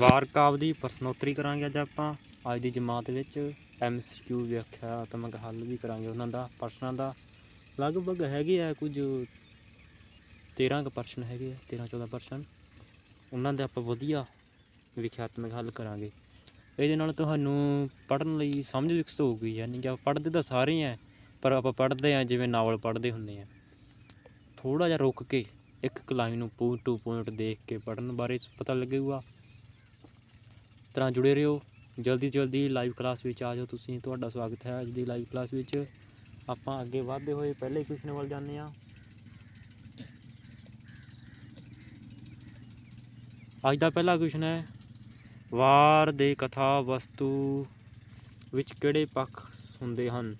ਵਾਰਕਾਵ ਦੀ ਪ੍ਰਸ਼ਨੋਤਰੀ ਕਰਾਂਗੇ ਅੱਜ ਆਪਾਂ। ਅੱਜ ਦੀ ਜਮਾਤ ਵਿੱਚ ਐਮਸੀਕਿਊ ਵਿਆਖਿਆਤਮਕ ਹੱਲ ਵੀ ਕਰਾਂਗੇ ਉਹਨਾਂ ਦਾ, ਪ੍ਰਸ਼ਨਾਂ ਦਾ। ਲਗਭਗ ਹੈਗੇ ਆ ਕੁਝ 13 ਕੁ ਪ੍ਰਸ਼ਨ ਹੈਗੇ ਆ 13 14 ਪ੍ਰਸ਼ਨ। ਉਹਨਾਂ ਦੇ ਆਪਾਂ ਵਧੀਆ ਵਿਆਖਿਆਤਮਕ ਹੱਲ ਕਰਾਂਗੇ। ਇਹਦੇ ਨਾਲ ਤੁਹਾਨੂੰ ਪੜ੍ਹਨ ਲਈ ਸਮਝ ਵਿਕਸਿਤ ਹੋਊਗੀ, ਯਾਨੀ ਕਿ ਆਪਾਂ ਪੜ੍ਹਦੇ ਤਾਂ ਸਾਰੇ ਹੀ ਆ, ਪਰ ਆਪਾਂ ਪੜ੍ਹਦੇ ਆ ਜਿਵੇਂ ਨਾਵਲ ਪੜ੍ਹਦੇ ਹੁੰਦੇ ਆ। ਥੋੜਾ ਜਿਹਾ ਰੁਕ ਕੇ ਇੱਕ ਇੱਕ ਲਾਈਨ ਨੂੰ ਪੁਆਇੰਟ ਟੂ ਪੁਆਇੰਟ ਦੇਖ ਕੇ ਪੜ੍ਹਨ ਬਾਰੇ ਪਤਾ ਲੱਗੇਗਾ। ਤਰ੍ਹਾਂ ਜੁੜੇ ਰਹੋ। ਜਲਦੀ ਜਲਦੀ ਲਾਈਵ ਕਲਾਸ ਵਿੱਚ ਆ ਜਾਓ ਤੁਸੀਂ। ਤੁਹਾਡਾ ਸਵਾਗਤ ਹੈ ਅੱਜ ਦੀ ਲਾਈਵ ਕਲਾਸ ਵਿੱਚ। ਆਪਾਂ ਅੱਗੇ ਵਧਦੇ ਹੋਏ ਪਹਿਲੇ ਕੁਐਸਚਨ ਵੱਲ ਜਾਂਦੇ ਹਾਂ। ਅੱਜ ਦਾ ਪਹਿਲਾ ਕੁਐਸਚਨ ਹੈ, ਵਾਰ ਦੇ ਕਥਾ ਵਸਤੂ ਵਿੱਚ ਕਿਹੜੇ ਪੱਖ ਹੁੰਦੇ ਹਨ?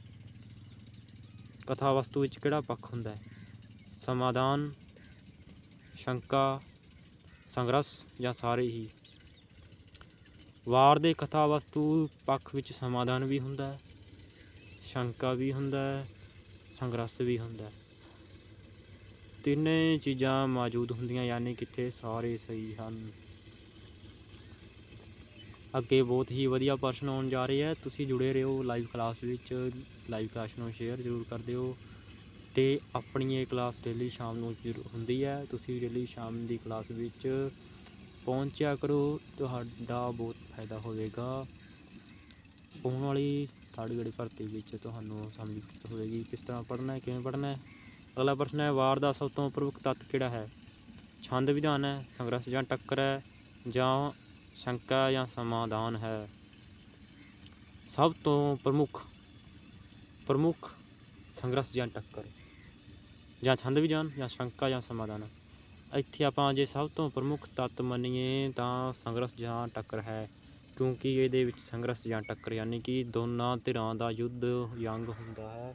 ਕਥਾ ਵਸਤੂ ਵਿੱਚ ਕਿਹੜਾ ਪੱਖ ਹੁੰਦਾ ਹੈ? ਸਮਾਧਾਨ, ਸ਼ੰਕਾ, ਸੰਘਰਸ਼ ਜਾਂ ਸਾਰੇ ਹੀ? ਵਾਰ ਦੇ ਕਥਾ ਵਸਤੂ ਪੱਖ ਵਿੱਚ ਸਮਾਧਾਨ ਵੀ ਹੁੰਦਾ ਹੈ, ਸ਼ੰਕਾ ਵੀ ਹੁੰਦਾ ਹੈ, ਸੰਘਰਸ਼ ਵੀ ਹੁੰਦਾ ਹੈ। ਤਿੰਨੇ ਚੀਜ਼ਾਂ ਮੌਜੂਦ ਹੁੰਦੀਆਂ ਯਾਨੀ ਕਿੱਥੇ ਸਾਰੇ ਸਹੀ ਹਨ। ਅੱਗੇ ਬਹੁਤ ਹੀ ਵਧੀਆ ਪ੍ਰਸ਼ਨ ਆਉਣ ਜਾ ਰਹੇ ਹੈ। ਤੁਸੀਂ ਜੁੜੇ ਰਹੋ ਲਾਈਵ ਕਲਾਸ ਵਿੱਚ। ਲਾਈਵ ਕਲਾਸ ਨੂੰ ਸ਼ੇਅਰ ਜ਼ਰੂਰ ਕਰ ਦਿਓ। ਤੇ ਆਪਣੀ ਇਹ ਕਲਾਸ ਡੇਲੀ ਸ਼ਾਮ ਨੂੰ ਜ਼ਰੂ- ਹੁੰਦੀ ਹੈ। ਤੁਸੀਂ ਡੇਲੀ ਸ਼ਾਮ ਦੀ ਕਲਾਸ ਵਿੱਚ ਪਹੁੰਚਿਆ ਕਰੋ, ਤੁਹਾਡਾ ਬਹੁਤ ਫਾਇਦਾ ਹੋਵੇਗਾ। ਆਉਣ ਵਾਲੀ ਥਰਡ ਗ੍ਰੇਡ ਭਰਤੀ ਵਿੱਚ ਤੁਹਾਨੂੰ ਸਮਝ ਹੋਵੇਗੀ। ਕਿਸ ਤਰ੍ਹਾਂ ਪੜ੍ਹਨਾ ਹੈ, ਕਿਵੇਂ ਪੜ੍ਹਨਾ ਹੈ? ਅਗਲਾ ਪ੍ਰਸ਼ਨ ਹੈ, ਵਾਰ ਦਾ ਸਭ ਤੋਂ ਪ੍ਰਮੁੱਖ ਤੱਤ ਕਿਹੜਾ ਹੈ? ਛੰਦ ਵਿਧਾਨ ਹੈ, ਸੰਘਰਸ਼ ਜਾਂ ਟੱਕਰ ਹੈ, ਜਾਂ ਸ਼ੰਕਾ ਜਾਂ ਸਮਾਧਾਨ ਹੈ? ਸਭ ਤੋਂ ਪ੍ਰਮੁੱਖ ਪ੍ਰਮੁੱਖ ਸੰਘਰਸ਼ ਜਾਂ ਟੱਕਰ, ਜਾਂ ਛੰਦ ਵਿਧਾਨ ਜਾਂ ਸ਼ੰਕਾ ਜਾਂ ਸਮਾਧਾਨ ਇੱਥੇ ਆਪਾਂ ਜੇ ਸਭ ਤੋਂ ਪ੍ਰਮੁੱਖ ਤੱਤ ਮੰਨੀਏ ਤਾਂ ਸੰਘਰਸ਼ ਜਾਂ ਟੱਕਰ ਹੈ, ਕਿਉਂਕਿ ਇਹਦੇ ਵਿੱਚ ਸੰਘਰਸ਼ ਜਾਂ ਟੱਕਰ ਯਾਨੀ ਕਿ ਦੋਨਾਂ ਧਿਰਾਂ ਦਾ ਯੁੱਧ ਯੰਗ ਹੁੰਦਾ ਹੈ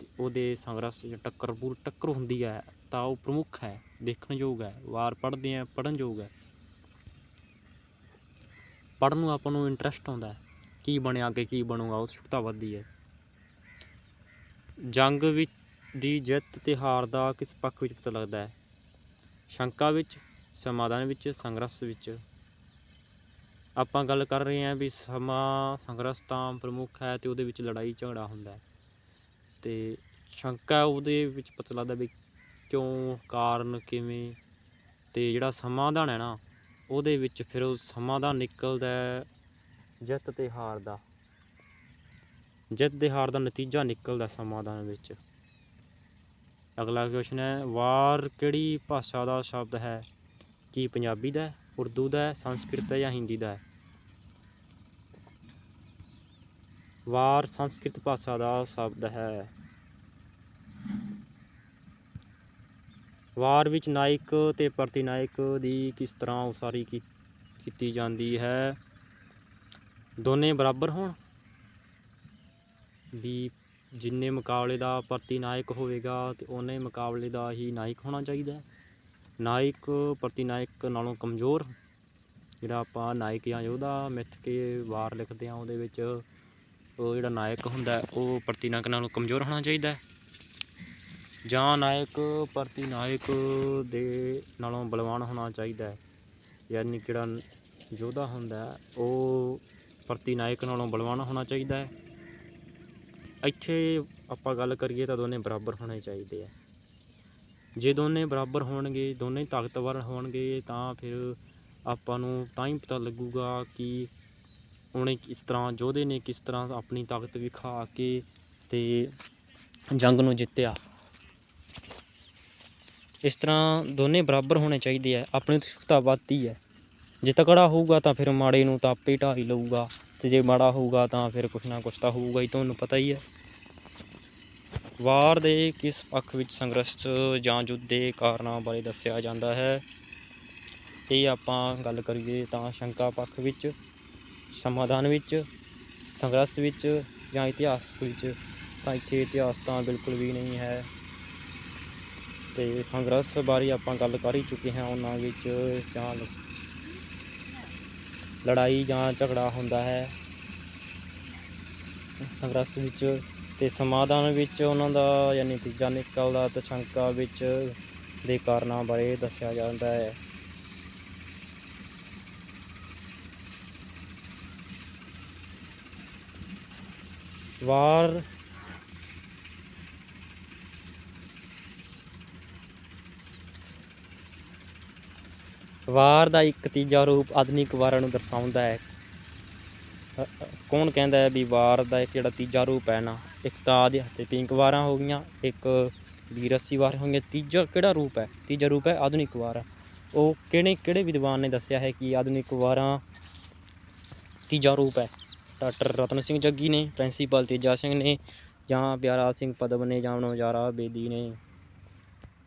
ਤੇ ਉਹਦੇ ਸੰਘਰਸ਼ ਜਾਂ ਟੱਕਰ ਪੂਰ ਟੱਕਰ ਹੁੰਦੀ ਹੈ, ਤਾਂ ਉਹ ਪ੍ਰਮੁੱਖ ਹੈ ਦੇਖਣਯੋਗ ਹੈ, ਵਾਰ ਪੜ੍ਹਦੇ ਆ ਪੜ੍ਹਨਯੋਗ ਹੈ। ਪੜ੍ਹਨ ਨੂੰ ਆਪਾਂ ਨੂੰ ਇੰਟਰਸਟ ਆਉਂਦਾ ਹੈ, ਕੀ ਬਣਿਆ ਅੱਗੇ, ਕੀ ਬਣੂਗਾ, ਉਤਸੁਕਤਾ ਵੱਧਦੀ ਹੈ। ਜੰਗ ਵਿੱਚ ਦੀ ਜਿੱਤ ਤੇ ਹਾਰ ਦਾ ਕਿਸ ਪੱਖ ਵਿੱਚ ਪਤਾ ਲੱਗਦਾ ਹੈ? ਸ਼ੰਕਾ ਵਿੱਚ, ਸਮਾਧਾਨ ਵਿੱਚ, ਸੰਘਰਸ਼ ਵਿੱਚ। ਆਪਾਂ ਗੱਲ ਕਰ ਰਹੇ ਹਾਂ ਵੀ ਸਮਾਂ, ਸੰਘਰਸ਼ ਤਾਂ ਪ੍ਰਮੁੱਖ ਹੈ ਤੇ ਉਹਦੇ ਵਿੱਚ ਲੜਾਈ, ਝਗੜਾ ਹੁੰਦਾ ਹੈ। ਤੇ ਸ਼ੰਕਾ ਉਹਦੇ ਵਿੱਚ ਪਤਾ ਲੱਗਦਾ ਵੀ ਕਿਉਂ, ਕਾਰਨ ਕਿਵੇਂ? ਤੇ ਜਿਹੜਾ ਸਮਾਧਾਨ ਹੈ ਨਾ, ਉਹਦੇ ਵਿੱਚ ਫਿਰ ਉਹ ਸਮਾਧਾਨ ਨਿਕਲਦਾ ਜਿੱਤ ਤੇ ਹਾਰ ਦਾ। ਜਿੱਤ ਤੇ ਹਾਰ ਦਾ ਨਤੀਜਾ ਨਿਕਲਦਾ ਸਮਾਧਾਨ ਵਿੱਚ। ਅਗਲਾ ਕੁਐਸਚਨ ਹੈ, ਵਾਰ ਕਿਹੜੀ ਭਾਸ਼ਾ ਦਾ ਸ਼ਬਦ ਹੈ? ਕੀ ਪੰਜਾਬੀ ਦਾ ਉਰਦੂ ਦਾ ਸੰਸਕ੍ਰਿਤ ਦਾ ਜਾਂ ਹਿੰਦੀ ਦਾ ਹੈ? ਵਾਰ ਸੰਸਕ੍ਰਿਤ ਭਾਸ਼ਾ ਦਾ ਸ਼ਬਦ ਹੈ। ਵਾਰ ਵਿੱਚ ਨਾਇਕ ਤੇ ਪ੍ਰਤੀਨਾਇਕ ਦੀ ਕਿਸ ਤਰ੍ਹਾਂ ਉਸਾਰੀ ਕੀਤੀ ਜਾਂਦੀ ਹੈ? ਦੋਨੇ ਬਰਾਬਰ ਹੋਣ? ਵੀ ਜਿੰਨੇ ਮੁਕਾਬਲੇ ਦਾ ਪ੍ਰਤੀ ਨਾਇਕ ਹੋਵੇਗਾ ਤੇ ਉਹਨੇ ਮੁਕਾਬਲੇ ਦਾ ਹੀ ਨਾਇਕ ਹੋਣਾ ਚਾਹੀਦਾ ਨਾਇਕ ਪ੍ਰਤੀ ਨਾਇਕ ਨਾਲੋਂ ਕਮਜ਼ੋਰ, ਜਿਹੜਾ ਆਪਾਂ ਨਾਇਕ ਜਾਂ ਯੋਧਾ ਮਿੱਥ ਕੇ ਵਾਰ ਲਿਖਦੇ ਆ ਉਹਦੇ ਵਿੱਚ ਉਹ ਜਿਹੜਾ ਨਾਇਕ ਹੁੰਦਾ ਉਹ ਪ੍ਰਤੀ ਨਾਇਕ ਨਾਲੋਂ ਕਮਜ਼ੋਰ ਹੋਣਾ ਚਾਹੀਦਾ ਜਾਂ ਨਾਇਕ ਪ੍ਰਤੀ ਨਾਇਕ ਦੇ ਨਾਲੋਂ ਬਲਵਾਨ ਹੋਣਾ ਚਾਹੀਦਾ ਹੈ, ਯਾਨੀ ਜਿਹੜਾ ਯੋਧਾ ਹੁੰਦਾ ਉਹ ਪ੍ਰਤੀ ਨਾਇਕ ਨਾਲੋਂ ਬਲਵਾਨ ਹੋਣਾ ਚਾਹੀਦਾ ਹੈ। ਇੱਥੇ ਆਪਾਂ ਗੱਲ ਕਰੀਏ ਤਾਂ ਦੋਨੇ ਬਰਾਬਰ ਹੋਣੇ ਚਾਹੀਦੇ ਆ। ਜੇ ਦੋਨੇ ਬਰਾਬਰ ਹੋਣਗੇ, ਦੋਨੇ ਤਾਕਤਵਰ ਹੋਣਗੇ, ਤਾਂ ਫਿਰ ਆਪਾਂ ਨੂੰ ਤਾਂ ਹੀ ਪਤਾ ਲੱਗੂਗਾ ਕਿ ਉਹਨੇ ਕਿਸ ਤਰ੍ਹਾਂ, ਯੋਧੇ ਨੇ ਕਿਸ ਤਰ੍ਹਾਂ ਆਪਣੀ ਤਾਕਤ ਵਿਖਾ ਕੇ ਤੇ ਜੰਗ ਨੂੰ ਜਿੱਤਿਆ। ਇਸ ਤਰ੍ਹਾਂ ਦੋਨੇ ਬਰਾਬਰ ਹੋਣੇ ਚਾਹੀਦੇ ਆ। ਆਪਣੀ ਉਤਸੁਕਤਾ ਵੱਧਦੀ ਹੈ ਜੇ ਤਕੜਾ ਹੋਊਗਾ ਤਾਂ ਫਿਰ ਮਾੜੇ ਨੂੰ ਤਾਂ ਆਪੇ ਢਾਹ ਲਊਗਾ। ਤੇ ਜੇ ਮਾੜਾ ਹੋਊਗਾ ਤਾਂ ਫਿਰ ਕੁਛ ਨਾ ਕੁਛ ਤਾਂ ਹੋਊਗਾ ਹੀ, ਤੁਹਾਨੂੰ ਪਤਾ ਹੀ ਹੈ। ਵਾਰ ਦੇ ਕਿਸ ਪੱਖ ਵਿੱਚ ਸੰਘਰਸ਼ ਜਾਂ ਯੁੱਧ ਦੇ ਕਾਰਨਾਂ ਬਾਰੇ ਦੱਸਿਆ ਜਾਂਦਾ ਹੈ? ਇਹ ਆਪਾਂ ਗੱਲ ਕਰੀਏ ਤਾਂ ਸ਼ੰਕਾ ਪੱਖ ਵਿੱਚ, ਸਮਾਧਾਨ ਵਿੱਚ, ਸੰਘਰਸ਼ ਵਿੱਚ ਜਾਂ ਇਤਿਹਾਸ ਵਿੱਚ, ਤਾਂ ਇੱਥੇ ਇਤਿਹਾਸ ਤਾਂ ਬਿਲਕੁਲ ਵੀ ਨਹੀਂ ਹੈ। ਤੇ ਸੰਘਰਸ਼ ਬਾਰੇ ਆਪਾਂ ਗੱਲ ਕਰ ਹੀ ਚੁੱਕੇ ਹਾਂ ਉਹਨਾਂ ਵਿੱਚ ਜਾਂ ਲੜਾਈ ਜਾਂ ਝਗੜਾ ਹੁੰਦਾ ਹੈ। ਸੰਘਰਸ਼ ਵਿੱਚ ਤੇ ਸਮਾਧਾਨ ਵਿੱਚ ਉਹਨਾਂ ਦਾ ਜਾਂ ਨਤੀਜਾ ਨਿਕਲਦਾ ਤੇ ਸ਼ੰਕਾ ਵਿੱਚ ਦੇ ਕਾਰਨਾਂ ਬਾਰੇ ਦੱਸਿਆ ਜਾਂਦਾ ਹੈ। ਵਾਰ ਵਾਰ ਦਾ ਇੱਕ ਤੀਜਾ ਰੂਪ ਆਧੁਨਿਕ ਵਾਰਾਂ ਨੂੰ ਦਰਸਾਉਂਦਾ ਹੈ। ਕੌਣ ਕਹਿੰਦਾ ਹੈ ਵੀ ਵਾਰ ਦਾ ਇੱਕ ਜਿਹੜਾ ਤੀਜਾ ਰੂਪ ਹੈ ਨਾ, ਇੱਕ ਤਾਂ ਆਦਿ ਤੇ ਪਿੰਕ ਵਾਰਾਂ ਹੋ ਗਈਆਂ, ਇੱਕ ਵੀਰਸੀ ਵਾਰ ਹੋ ਗਈਆਂ ਤੀਜਾ ਕਿਹੜਾ ਰੂਪ ਹੈ? ਤੀਜਾ ਰੂਪ ਹੈ ਆਧੁਨਿਕ ਵਾਰ। ਉਹ ਕਿਹੜੇ ਕਿਹੜੇ ਵਿਦਵਾਨ ਨੇ ਦੱਸਿਆ ਹੈ ਕਿ ਆਧੁਨਿਕ ਵਾਰਾਂ ਤੀਜਾ ਰੂਪ ਹੈ? ਡਾਕਟਰ ਰਤਨ ਸਿੰਘ ਜੱਗੀ ਨੇ, ਪ੍ਰਿੰਸੀਪਲ ਤੇਜਾ ਸਿੰਘ ਨੇ, ਜਾਂ ਪਿਆਰਾ ਸਿੰਘ ਪਦਮ ਨੇ, ਜਾਂ ਨਵਜਾਰਾ ਬੇਦੀ ਨੇ।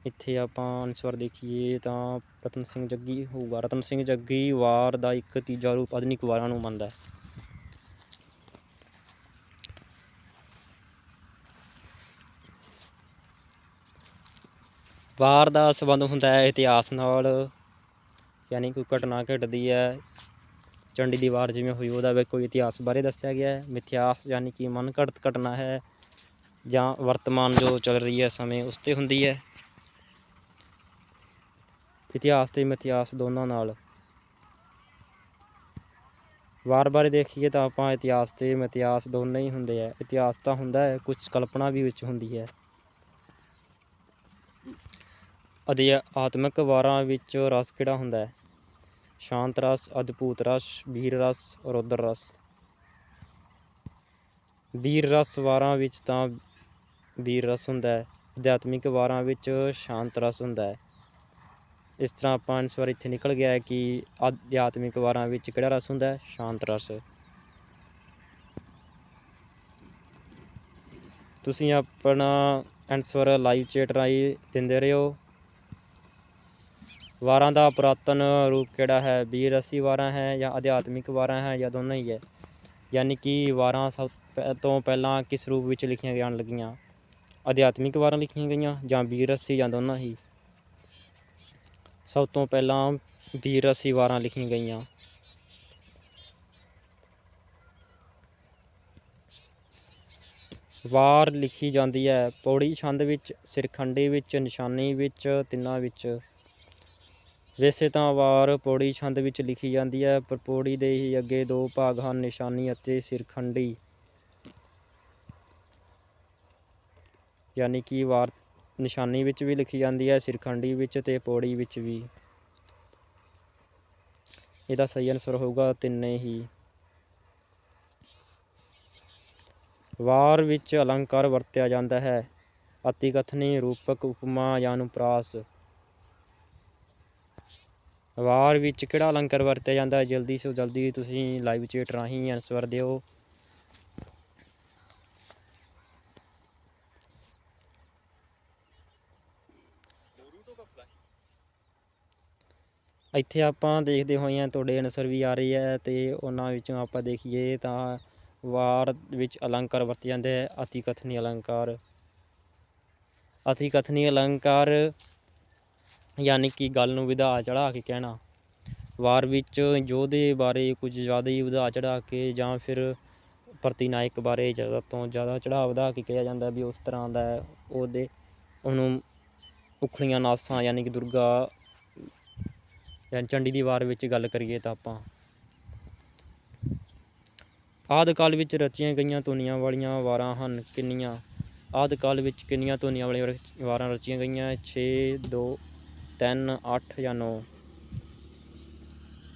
ਇੱਥੇ ਆਪਾਂ ਅਨਸਰ ਦੇਖੀਏ ਤਾਂ ਰਤਨ ਸਿੰਘ ਜੱਗੀ ਹੋਊਗਾ। ਰਤਨ ਸਿੰਘ ਜੱਗੀ ਵਾਰ ਦਾ ਇੱਕ ਤੀਜਾ ਰੂਪ ਆਧੁਨਿਕ ਵਾਰਾਂ ਨੂੰ ਮੰਨਦਾ ਹੈ। ਵਾਰ ਦਾ ਸੰਬੰਧ ਹੁੰਦਾ ਹੈ ਇਤਿਹਾਸ ਨਾਲ, ਯਾਨੀ ਕੋਈ ਘਟਨਾ ਘਟਦੀ ਹੈ, ਚੰਡੀ ਦੀ ਵਾਰ ਜਿਵੇਂ ਹੋਈ ਉਹਦਾ ਵੀ ਕੋਈ ਇਤਿਹਾਸ ਬਾਰੇ ਦੱਸਿਆ ਗਿਆ ਹੈ। ਮਿਥਿਹਾਸ ਯਾਨੀ ਕਿ ਮਨ ਘੜਤ ਘਟਨਾ ਹੈ ਜਾਂ ਵਰਤਮਾਨ ਜੋ ਚੱਲ ਰਹੀ ਹੈ ਸਮੇਂ ਉਸ 'ਤੇ ਹੁੰਦੀ ਹੈ। ਇਤਿਹਾਸ ਤੇ ਮਿਥਿਹਾਸ ਦੋਨਾਂ ਨਾਲ। ਵਾਰ ਵਾਰ ਦੇਖੀਏ ਤਾਂ ਆਪਾਂ ਇਤਿਹਾਸ ਤੇ ਮਿਥਿਹਾਸ ਦੋਨੇ ਹੀ ਹੁੰਦੇ ਆ। ਇਤਿਹਾਸ ਤਾਂ ਹੁੰਦਾ ਹੈ ਕੁਝ ਕਲਪਨਾ ਵੀ ਵਿੱਚ ਹੁੰਦੀ ਹੈ। ਅਧਿਆਤਮਕ ਵਾਰਾਂ ਵਿੱਚ ਰਸ ਕਿਹੜਾ ਹੁੰਦਾ ਹੈ? ਸ਼ਾਂਤ ਰਸ, ਅਦਭੁਤ ਰਸ, ਵੀਰ ਰਸ ਰੁਦਰ ਰਸ। ਵੀਰ ਰਸ ਵਾਰਾਂ ਵਿੱਚ ਤਾਂ ਵੀਰ ਰਸ ਹੁੰਦਾ ਹੈ। ਅਧਿਆਤਮਿਕ ਵਾਰਾਂ ਵਿੱਚ ਸ਼ਾਂਤ ਰਸ ਹੁੰਦਾ ਹੈ। ਇਸ ਤਰ੍ਹਾਂ ਆਪਾਂ ਇਸ ਵਾਰ ਇੱਥੇ ਨਿਕਲ ਗਿਆ ਕਿ ਅਧਿਆਤਮਿਕ ਵਾਰਾਂ ਵਿੱਚ ਕਿਹੜਾ ਰਸ ਹੁੰਦਾ ਹੈ? ਸ਼ਾਂਤ ਰਸ। ਤੁਸੀਂ ਆਪਣਾ ਆਨਸਰ ਲਾਈਵ ਚੈਟ ਰਾਹੀਂ ਦਿੰਦੇ ਰਹੋ। ਵਾਰਾਂ ਦਾ ਪੁਰਾਤਨ ਰੂਪ ਕਿਹੜਾ ਹੈ? ਵੀਰ ਰਸੀ ਵਾਰਾਂ ਹੈ ਜਾਂ ਅਧਿਆਤਮਿਕ ਵਾਰਾਂ ਹੈ ਜਾਂ ਦੋਨਾਂ ਹੀ ਹੈ? ਯਾਨੀ ਕਿ ਵਾਰਾਂ ਸਭ ਤੋਂ ਪਹਿਲਾਂ ਕਿਸ ਰੂਪ ਵਿੱਚ ਲਿਖੀਆਂ ਜਾਣ ਲੱਗੀਆਂ? ਅਧਿਆਤਮਿਕ ਵਾਰਾਂ ਲਿਖੀਆਂ ਗਈਆਂ ਜਾਂ ਵੀਰ ਰਸੀ ਜਾਂ ਦੋਨਾਂ ਹੀ? ਸਭ ਤੋਂ ਪਹਿਲਾਂ ਵੀਰ ਰਸੀ ਵਾਰਾਂ ਲਿਖੀਆਂ ਗਈਆਂ। ਵਾਰ ਲਿਖੀ ਜਾਂਦੀ ਹੈ। ਪੌੜੀ ਛੰਦ ਵਿੱਚ, ਸਿਰਖੰਡੀ ਵਿੱਚ, ਨਿਸ਼ਾਨੀ ਵਿੱਚ, ਤਿੰਨਾਂ ਵਿੱਚ। ਵੈਸੇ ਤਾਂ ਵਾਰ ਪੌੜੀ ਛੰਦ ਵਿੱਚ ਲਿਖੀ ਜਾਂਦੀ ਹੈ, ਪਰ ਪੌੜੀ ਦੇ ਹੀ ਅੱਗੇ ਦੋ ਭਾਗ ਹਨ, ਨਿਸ਼ਾਨੀ ਅਤੇ ਸਿਰਖੰਡੀ। ਯਾਨੀ ਕਿ ਵਾਰ ਨਿਸ਼ਾਨੀ ਵਿੱਚ ਵੀ ਲਿਖੀ ਜਾਂਦੀ ਹੈ, ਸਿਰਖੰਡੀ ਵਿੱਚ ਤੇ ਪੌੜੀ ਵਿੱਚ ਵੀ। ਇਹਦਾ ਸਹੀ ਅਨਸਰ ਹੋਊਗਾ ਤਿੰਨੇ ਹੀ। ਵਾਰ ਵਿੱਚ ਅਲੰਕਾਰ ਵਰਤਿਆ ਜਾਂਦਾ ਹੈ। ਅਤੀਕਥਨੀ ਰੂਪਕ ਉਪਮਾ ਜਾਂ ਅਨੁਪਰਾਸ ਵਾਰ ਵਿੱਚ ਕਿਹੜਾ ਅਲੰਕਾਰ ਵਰਤਿਆ ਜਾਂਦਾ ਹੈ? ਜਲਦੀ ਸੋ ਜਲਦੀ ਤੁਸੀਂ ਲਾਈਵ ਚੈਟ ਰਾਹੀਂ ਆਨਸਰ ਦਿਓ। ਇੱਥੇ ਆਪਾਂ ਦੇਖਦੇ ਹੋਏ ਹਾਂ ਤੁਹਾਡੇ ਅਨਸਰ ਵੀ ਆ ਰਹੀ ਹੈ ਤੇ ਉਹਨਾਂ ਵਿੱਚੋਂ ਆਪਾਂ ਦੇਖੀਏ ਤਾਂ ਵਾਰ ਵਿੱਚ ਅਲੰਕਾਰ ਵਰਤੇ ਜਾਂਦੇ ਹੈ, ਅਤੀ ਕਥਨੀ ਅਲੰਕਾਰ। ਅਤੀ ਕਥਨੀ ਅਲੰਕਾਰ ਯਾਨੀ ਕਿ ਗੱਲ ਨੂੰ ਵਧਾ ਚੜਾ ਕੇ ਕਹਿਣਾ। ਵਾਰ ਵਿੱਚ ਯੋਧੇ ਬਾਰੇ ਕੁਝ ਜ਼ਿਆਦਾ ਹੀ ਵਧਾ ਚੜਾ ਕੇ ਜਾਂ ਫਿਰ ਪ੍ਰਤੀਨਾਇਕ ਬਾਰੇ ਜ਼ਿਆਦਾ ਤੋਂ ਜ਼ਿਆਦਾ ਚੜਾ ਵਧਾ ਕੇ ਕਿਹਾ ਜਾਂਦਾ ਵੀ ਉਸ ਤਰ੍ਹਾਂ ਦਾ ਉਹਦੇ ਉਹਨੂੰ ਉਖਲੀਆਂ ਨਾਸਾਂ ਯਾਨੀ ਕਿ ਦੁਰਗਾ ਜਾਂ ਚੰਡੀ ਦੀ ਵਾਰ ਵਿੱਚ ਗੱਲ ਕਰੀਏ ਤਾਂ ਆਪਾਂ। ਆਦਿ ਕਾਲ ਵਿੱਚ ਰਚੀਆਂ ਗਈਆਂ ਧੁਨੀਆਂ ਵਾਲੀਆਂ ਵਾਰਾਂ ਹਨ ਕਿੰਨੀਆਂ? ਆਦਿ ਕਾਲ ਵਿੱਚ ਕਿੰਨੀਆਂ ਧੁਨੀਆਂ ਵਾਲੀਆਂ ਵਾਰਾਂ ਰਚੀਆਂ ਗਈਆਂ? 6 2 3 8 ਜਾਂ 9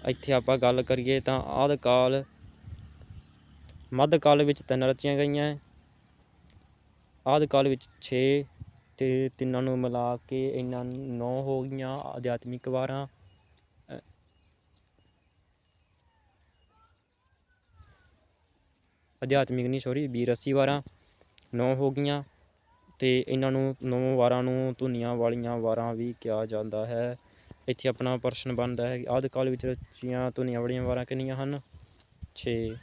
ਇੱਥੇ ਆਪਾਂ ਗੱਲ ਕਰੀਏ ਤਾਂ ਆਦਿ ਕਾਲ, ਮੱਧ ਕਾਲ ਵਿੱਚ ਤਿੰਨ ਰਚੀਆਂ ਗਈਆਂ। ਆਦਿ ਕਾਲ ਵਿੱਚ 6 ਤੇ ਤਿੰਨਾਂ ਨੂੰ ਮਿਲਾ ਕੇ ਇਹਨਾਂ 9 ਹੋ ਗਈਆਂ ਅਧਿਆਤਮਿਕ ਵਾਰਾਂ। ਅਧਿਆਤਮਿਕ ਨਹੀਂ ਸੌਰੀ ਵੀਰਸੀ ਵਾਰਾਂ ਨੌ ਹੋ ਗਈਆਂ ਤੇ ਇਹਨਾਂ ਨੂੰ ਨੌ ਵਾਰਾਂ ਨੂੰ ਧੁਨੀਆਂ ਵਾਲੀਆਂ ਵਾਰਾਂ ਵੀ ਕਿਹਾ ਜਾਂਦਾ ਹੈ। ਇੱਥੇ ਆਪਣਾ ਪ੍ਰਸ਼ਨ ਬਣਦਾ ਹੈ ਕਿ ਆਦਿ ਕਾਲ ਵਿੱਚ ਰਚੀਆਂ ਧੁਨੀਆਂ ਵਾਲੀਆਂ ਵਾਰਾਂ ਕਿੰਨੀਆਂ ਹਨ? 6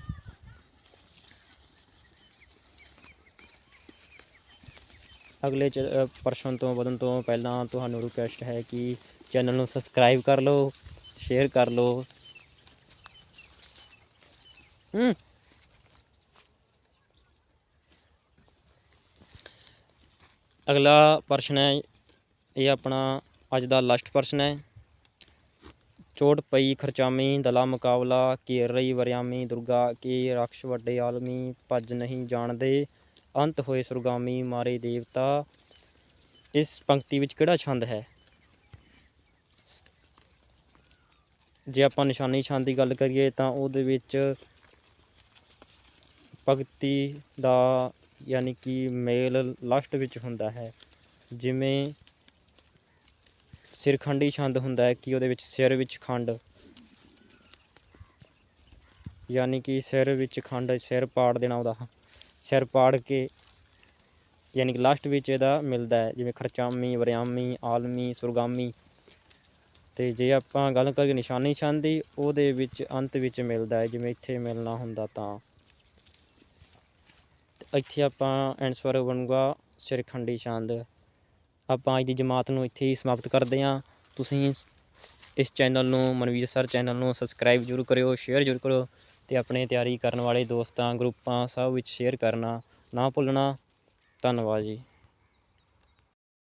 ਅਗਲੇ ਚ- ਪ੍ਰਸ਼ਨ ਤੋਂ ਵਧਣ ਤੋਂ ਪਹਿਲਾਂ ਤੁਹਾਨੂੰ ਰਿਕੁਐਸਟ ਹੈ ਕਿ ਚੈਨਲ ਨੂੰ ਸਬਸਕ੍ਰਾਈਬ ਕਰ ਲਓ ਸ਼ੇਅਰ ਕਰ ਲਓ। ਹੂੰ। ਅਗਲਾ ਪ੍ਰਸ਼ਨ ਹੈ, ਇਹ ਆਪਣਾ ਅੱਜ ਦਾ ਲਾਸਟ ਪ੍ਰਸ਼ਨ ਹੈ। ਚੋਟ ਪਈ ਖਰਚਾਮੀ, ਦਲਾ ਮੁਕਾਬਲਾ, ਘੇਰ ਰਹੀ ਵਰਿਆਮੀ, ਦੁਰਗਾ ਕੀ ਰਾਖਸ਼ ਵੱਡੇ ਆਲਮੀ, ਭੱਜ ਨਹੀਂ ਜਾਣਦੇ, ਅੰਤ ਹੋਏ ਸੁਰਗਾਮੀ, ਮਾਰੇ ਦੇਵਤਾ। ਇਸ ਪੰਕਤੀ ਵਿੱਚ ਕਿਹੜਾ ਛੰਦ ਹੈ? ਜੇ ਆਪਾਂ ਨਿਸ਼ਾਨੀ ਛੰਦ ਦੀ ਗੱਲ ਕਰੀਏ ਤਾਂ ਉਹਦੇ ਵਿੱਚ ਭਗਤੀ ਦਾ ਯਾਨੀ ਕਿ ਮੇਲ ਲਾਸਟ ਵਿੱਚ ਹੁੰਦਾ ਹੈ। ਜਿਵੇਂ ਸਿਰਖੰਡੀ ਛੰਦ ਹੁੰਦਾ ਹੈ ਕਿ ਉਹਦੇ ਵਿੱਚ ਸਿਰ ਵਿੱਚ ਖੰਡ। ਯਾਨੀ ਕਿ ਸਿਰ ਵਿੱਚ ਖੰਡ ਸਿਰ ਪਾੜ ਦੇਣਾ ਉਹਦਾ। ਸਿਰ ਪਾੜ ਕੇ ਯਾਨੀ ਕਿ ਲਾਸਟ ਵਿੱਚ ਇਹਦਾ ਮਿਲਦਾ ਹੈ। ਜਿਵੇਂ ਖਰਚਾਮੀ, ਵਰਿਆਮੀ, ਆਲਮੀ, ਸੁਰਗਾਮੀ। ਤੇ ਜੇ ਆਪਾਂ ਗੱਲ ਕਰੀਏ ਨਿਸ਼ਾਨੀ ਛੰਦ ਦੀ, ਉਹਦੇ ਵਿੱਚ ਅੰਤ ਵਿੱਚ ਮਿਲਦਾ ਹੈ। ਜਿਵੇਂ ਇੱਥੇ ਮਿਲਣਾ ਹੁੰਦਾ ਤਾਂ। ਇੱਥੇ ਆਪਾਂ ਆਨਸਰ ਬਣੂਗਾ ਸਿਰਖੰਡੀ ਛੰਦ। ਆਪਾਂ ਅੱਜ ਦੀ ਜਮਾਤ ਨੂੰ ਇੱਥੇ ਹੀ ਸਮਾਪਤ ਕਰਦੇ ਹਾਂ। ਤੁਸੀਂ ਇਸ- ਇਸ ਚੈਨਲ ਨੂੰ, ਮਨਵੀਰ ਸਰ ਚੈਨਲ ਨੂੰ ਸਬਸਕ੍ਰਾਈਬ ਜ਼ਰੂਰ ਕਰਿਓ ਸ਼ੇਅਰ ਜ਼ਰੂਰ ਕਰੋ ਤੇ ਆਪਣੇ ਤਿਆਰੀ ਕਰਨ ਵਾਲੇ ਦੋਸਤਾਂ, ਗਰੁੱਪਾਂ ਸਭ ਵਿੱਚ ਸ਼ੇਅਰ ਕਰਨਾ ਨਾ ਭੁੱਲਣਾ। ਧੰਨਵਾਦ ਜੀ।